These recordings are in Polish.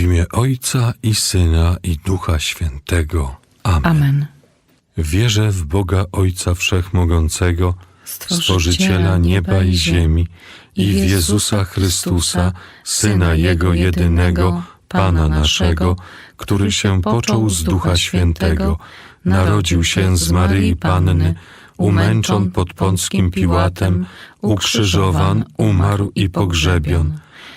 imię Ojca i Syna i Ducha Świętego. Amen. Amen. Wierzę w Boga Ojca Wszechmogącego, Stworzyciela nieba i ziemi i w Jezusa Chrystusa, Syna Jego jedynego, Pana naszego, który się począł z Ducha Świętego, narodził się z Maryi Panny, umęczon pod Pąckim Piłatem, ukrzyżowan, umarł i pogrzebion.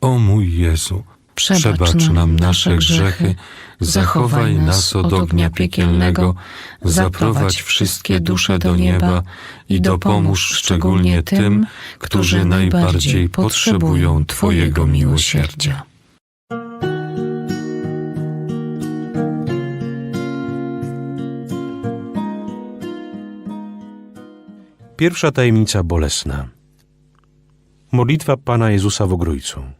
O mój Jezu, przebacz nam nasze grzechy, zachowaj nas od ognia piekielnego, zaprowadź wszystkie dusze do nieba i dopomóż szczególnie tym, którzy najbardziej potrzebują Twojego miłosierdzia. Pierwsza tajemnica bolesna. Modlitwa Pana Jezusa w Ogrójcu.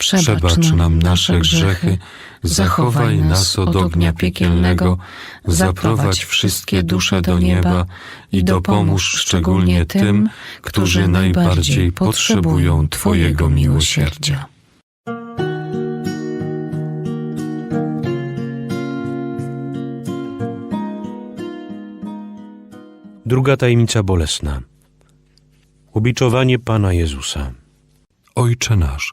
przebacz nam nasze grzechy, zachowaj nas od ognia piekielnego, zaprowadź wszystkie dusze do nieba i dopomóż szczególnie tym, którzy najbardziej potrzebują Twojego miłosierdzia. Druga tajemnica bolesna. Ubiczowanie Pana Jezusa. Ojcze nasz,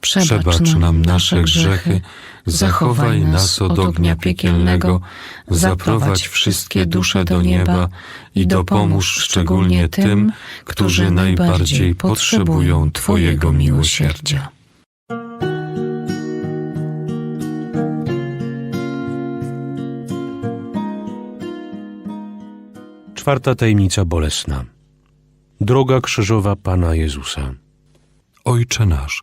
przebacz nam nasze grzechy, zachowaj nas od ognia piekielnego, zaprowadź wszystkie dusze do nieba i dopomóż szczególnie tym, którzy najbardziej potrzebują Twojego miłosierdzia. Czwarta tajemnica bolesna. Droga krzyżowa Pana Jezusa. Ojcze nasz,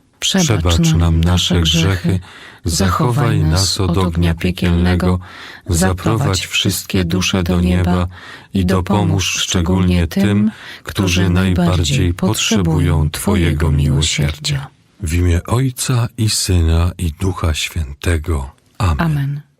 przebacz nam nasze grzechy, zachowaj nas od ognia piekielnego, zaprowadź wszystkie dusze do nieba i dopomóż szczególnie tym, którzy najbardziej potrzebują Twojego miłosierdzia. W imię Ojca i Syna i Ducha Świętego. Amen. Amen.